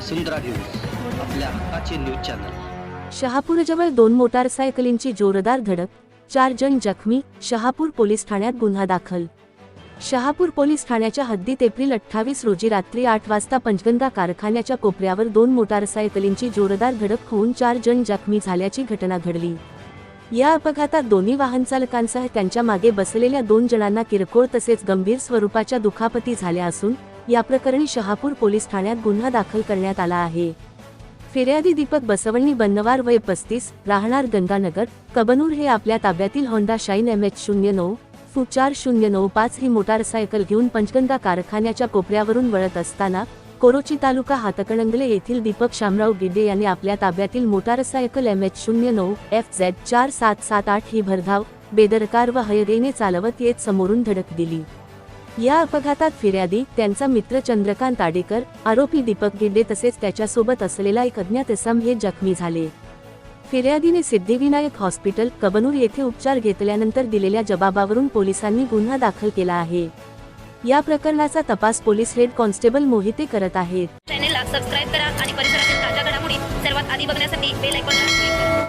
वसुंधरा news आपल्या हक्काचे news channel. शहापूरजवळ दोन मोटारसायकलींची जोरदार धडक चार जण जखमी शहापूर पोलीस ठाण्यात गुन्हा दाखल. शहापूर पोलीस ठाण्याच्या हद्दीत एप्रिल अठ्ठावीस रोजी रात्री आठ वाजता पंचगंगा कारखान्याच्या कोपऱ्यावर दोन मोटारसायकलींची जोरदार धडक होऊन चार जण जखमी झाल्याची घटना घडली. या अपघातात दोन्ही वाहन चालकांसह त्यांच्या मागे बसलेल्या दोन जणांना किरकोळ तसेच गंभीर स्वरूपाच्या दुखापती झाल्या असून या प्रकरणी शहापूर पोलीस ठाण्यात गुन्हा दाखल करण्यात आला आहे. फिर्यादी दीपक बसवणी बन्नवार वय पस्तीस राहणार गंगानगर कबनूर हे आपल्या ताब्यातील होंडा शाईन एम एच शून्य नऊ फू चार शून्य नऊ पाच ही मोटारसायकल घेऊन पंचगंगा कारखान्याच्या कोपऱ्यावरून वळत असताना कोरोची तालुका हातकणंगले येथील दीपक शामराव गिडे यांनी आपल्या ताब्यातील मोटारसायकल एम एच शून्य नऊ एफ झेड चार सात सात आठ ही भरधाव बेदरकार व हयरेने चालवत येत समोरून धडक दिली. या अपघातात फिर्यादी त्यांचा मित्र चंद्रकांत आडेकर आरोपी दीपक गिड्डे तसेच त्याच्यासोबत असलेला एक अज्ञात इसम हे जखमी झाले. फिर्यादीने सिद्धिविनायक हॉस्पिटल कबनूर येथे उपचार घेतल्यानंतर दिलेल्या जबाबावरून पोलिसांनी गुन्हा दाखल केला आहे. या प्रकरणाचा तपास पोलीस हेड कॉन्स्टेबल मोहिते करत आहेत. चॅनेलला सबस्क्राईब करा आणि परिसरातील ताज्या घडामोडी सर्वात आधी बघण्यासाठी बेल आयकॉन